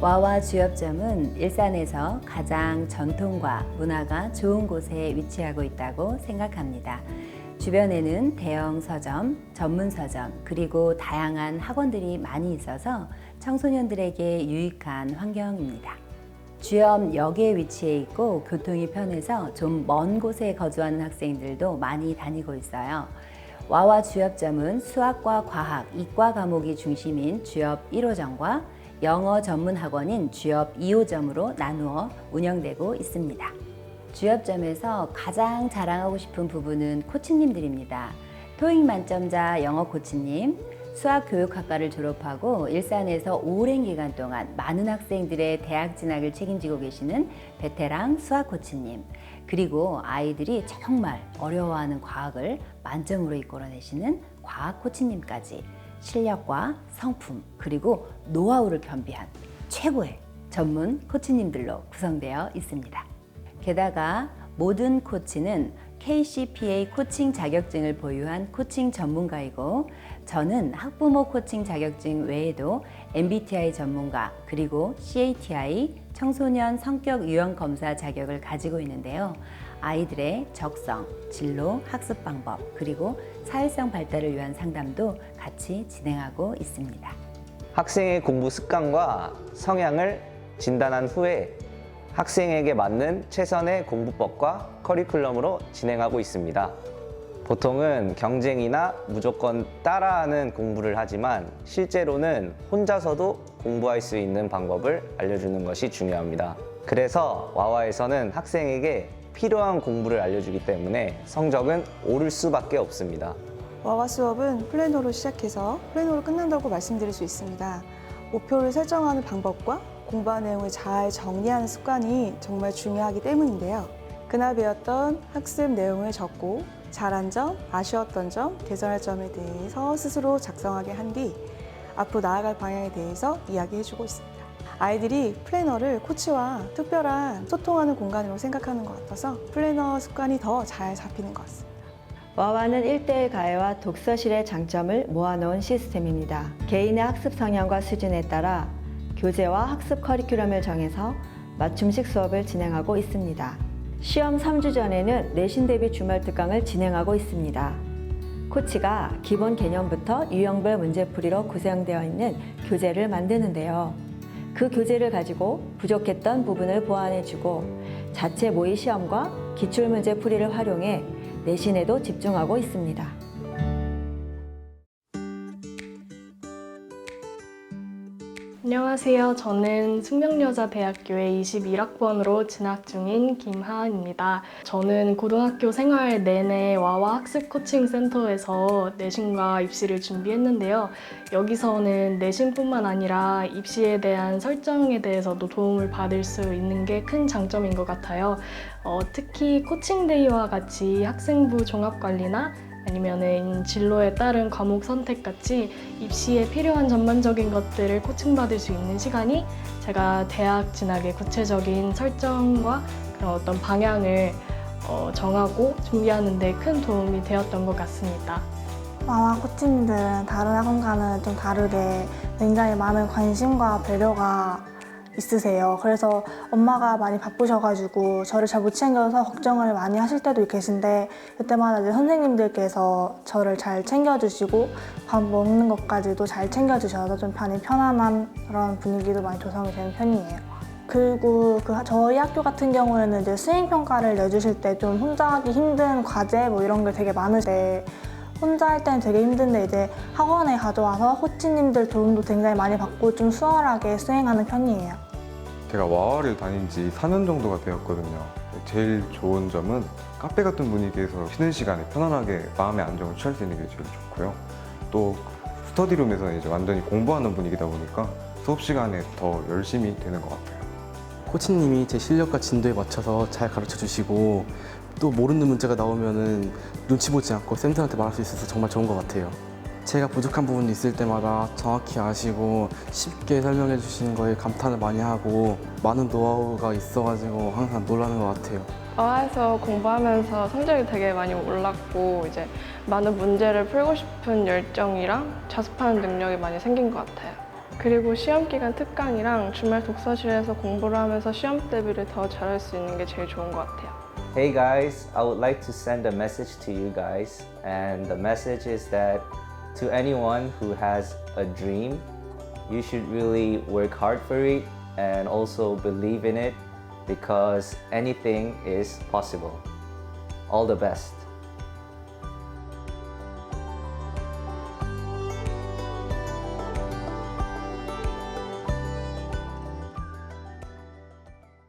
와와 주엽점은 일산에서 가장 전통과 문화가 좋은 곳에 위치하고 있다고 생각합니다. 주변에는 대형 서점, 전문 서점, 그리고 다양한 학원들이 많이 있어서 청소년들에게 유익한 환경입니다. 주염 역에 위치해 있고 교통이 편해서 좀 먼 곳에 거주하는 학생들도 많이 다니고 있어요. 와와 주엽점은 수학과 과학, 이과 과목이 중심인 주엽 1호점과 영어 전문 학원인 주엽 2호점으로 나누어 운영되고 있습니다. 주엽점에서 가장 자랑하고 싶은 부분은 코치님들입니다. 토익 만점자 영어 코치님, 수학 교육학과를 졸업하고 일산에서 오랜 기간 동안 많은 학생들의 대학 진학을 책임지고 계시는 베테랑 수학 코치님, 그리고 아이들이 정말 어려워하는 과학을 만점으로 이끌어내시는 과학 코치님까지 실력과 성품 그리고 노하우를 겸비한 최고의 전문 코치님들로 구성되어 있습니다. 게다가 모든 코치는 KCPA 코칭 자격증을 보유한 코칭 전문가이고 저는 학부모 코칭 자격증 외에도 MBTI 전문가 그리고 CATI 청소년 성격 유형 검사 자격을 가지고 있는데요. 아이들의 적성, 진로, 학습 방법 그리고 사회성 발달을 위한 상담도 같이 진행하고 있습니다. 학생의 공부 습관과 성향을 진단한 후에 학생에게 맞는 최선의 공부법과 커리큘럼으로 진행하고 있습니다. 보통은 경쟁이나 무조건 따라하는 공부를 하지만 실제로는 혼자서도 공부할 수 있는 방법을 알려주는 것이 중요합니다. 그래서 와와에서는 학생에게 필요한 공부를 알려주기 때문에 성적은 오를 수밖에 없습니다. 와와 수업은 플래너로 시작해서 플래너로 끝난다고 말씀드릴 수 있습니다. 목표를 설정하는 방법과 공부한 내용을 잘 정리하는 습관이 정말 중요하기 때문인데요. 그날 배웠던 학습 내용을 적고 잘한 점, 아쉬웠던 점, 개선할 점에 대해서 스스로 작성하게 한 뒤 앞으로 나아갈 방향에 대해서 이야기해주고 있습니다. 아이들이 플래너를 코치와 특별한 소통하는 공간으로 생각하는 것 같아서 플래너 습관이 더 잘 잡히는 것 같습니다. 와와는 1대1 가해와 독서실의 장점을 모아놓은 시스템입니다. 개인의 학습 성향과 수준에 따라 교재와 학습 커리큘럼을 정해서 맞춤식 수업을 진행하고 있습니다. 시험 3주 전에는 내신 대비 주말 특강을 진행하고 있습니다. 코치가 기본 개념부터 유형별 문제풀이로 구성되어 있는 교재를 만드는데요. 그 교재를 가지고 부족했던 부분을 보완해주고 자체 모의 시험과 기출문제 풀이를 활용해 내신에도 집중하고 있습니다. 안녕하세요. 저는 숙명여자대학교에 21학번으로 진학 중인 김하은입니다. 저는 고등학교 생활 내내 와와 학습 코칭 센터에서 내신과 입시를 준비했는데요. 여기서는 내신뿐만 아니라 입시에 대한 설정에 대해서도 도움을 받을 수 있는 게 큰 장점인 것 같아요. 어, 특히 코칭데이와 같이 학생부 종합관리나 아니면은 진로에 따른 과목 선택 같이 입시에 필요한 전반적인 것들을 코칭받을 수 있는 시간이 제가 대학 진학의 구체적인 설정과 그런 어떤 방향을 어, 정하고 준비하는 데 큰 도움이 되었던 것 같습니다. 와와 코치님들은 다른 학원과는 좀 다르게 굉장히 많은 관심과 배려가 있으세요. 그래서 엄마가 많이 바쁘셔가지고 저를 잘 못 챙겨서 걱정을 많이 하실 때도 계신데 그때마다 이제 선생님들께서 저를 잘 챙겨주시고 밥 먹는 것까지도 잘 챙겨주셔서 좀 많이 편안한 그런 분위기도 많이 조성이 되는 편이에요. 그리고 그 저희 학교 같은 경우에는 이제 수행 평가를 내주실 때 좀 혼자 하기 힘든 과제 뭐 이런 게 되게 많으신데 혼자 할 때는 되게 힘든데 이제 학원에 가져와서 코치님들 도움도 굉장히 많이 받고 좀 수월하게 수행하는 편이에요. 제가 와와를 다닌 지 4년 정도가 되었거든요. 제일 좋은 점은 카페 같은 분위기에서 쉬는 시간에 편안하게 마음의 안정을 취할 수 있는 게 제일 좋고요. 또 스터디룸에서는 이제 완전히 공부하는 분위기다 보니까 수업 시간에 더 열심히 되는 것 같아요. 코치님이 제 실력과 진도에 맞춰서 잘 가르쳐 주시고 또 모르는 문제가 나오면은 눈치 보지 않고 쌤들한테 말할 수 있어서 정말 좋은 것 같아요. 제가 부족한 부분이 있을 때마다 정확히 아시고 쉽게 설명해 주시는 거에 감탄을 많이 하고 많은 노하우가 있어가지고 항상 놀라는 것 같아요. 와에서 공부하면서 성적이 되게 많이 올랐고 이제 많은 문제를 풀고 싶은 열정이랑 자습하는 능력이 많이 생긴 것 같아요. 그리고 시험 기간 특강이랑 주말 독서실에서 공부를 하면서 시험 대비를 더 잘할 수 있는 게 제일 좋은 것 같아요. Hey guys, I would like to send a message to you guys, and the message is that to anyone who has a dream, you should really work hard for it and also believe in it because anything is possible. All the best.